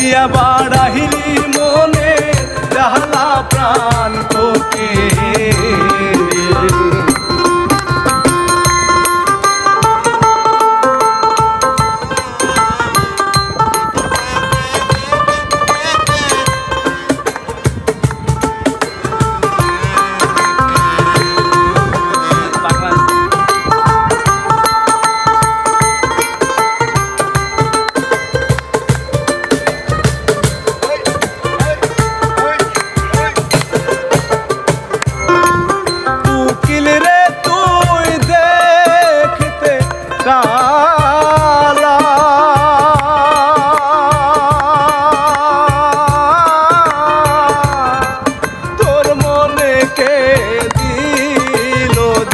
দিয়া বাড়াহিলি মনে জাহালা প্রাণ তোকে।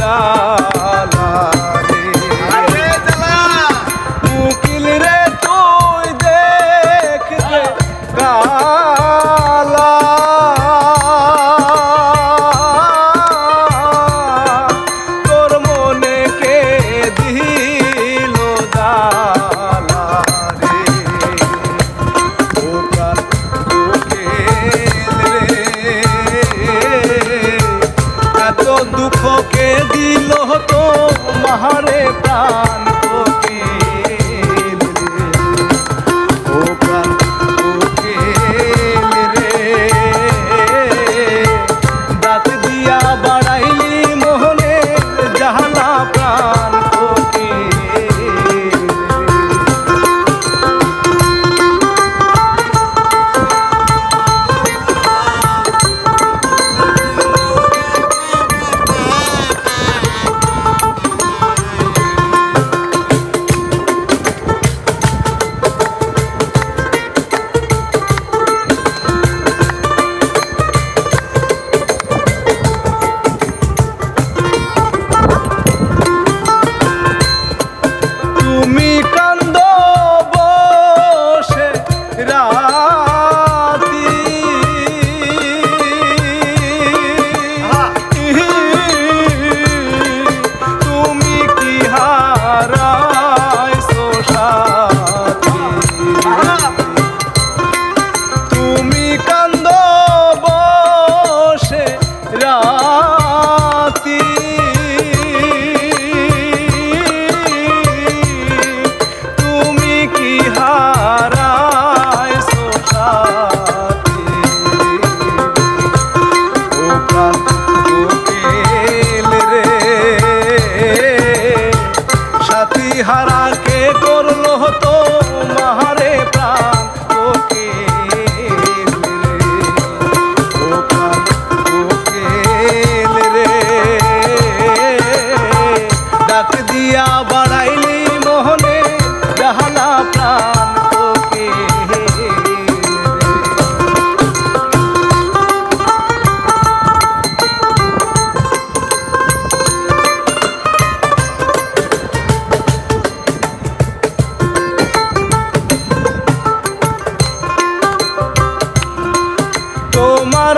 যায় আহারে প্রাণ দিয়া বাড়াইলি মোহনের জাহালা প্রাণ।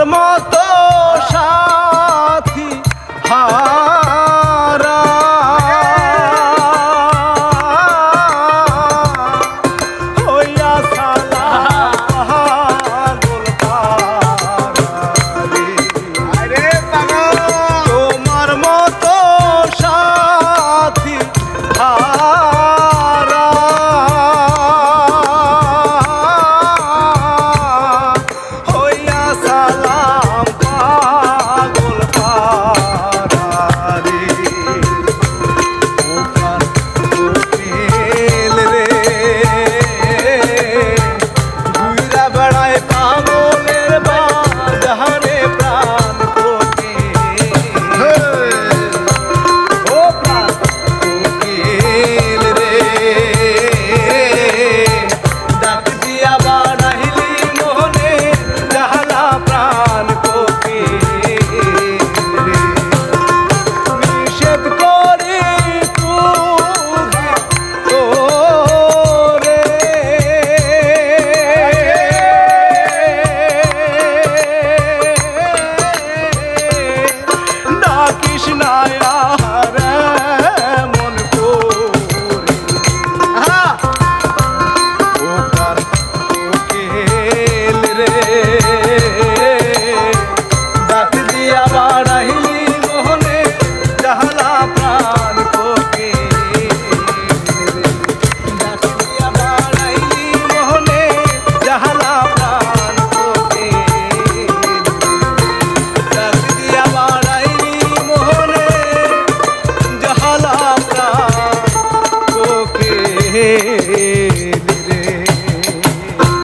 ¡MOSS!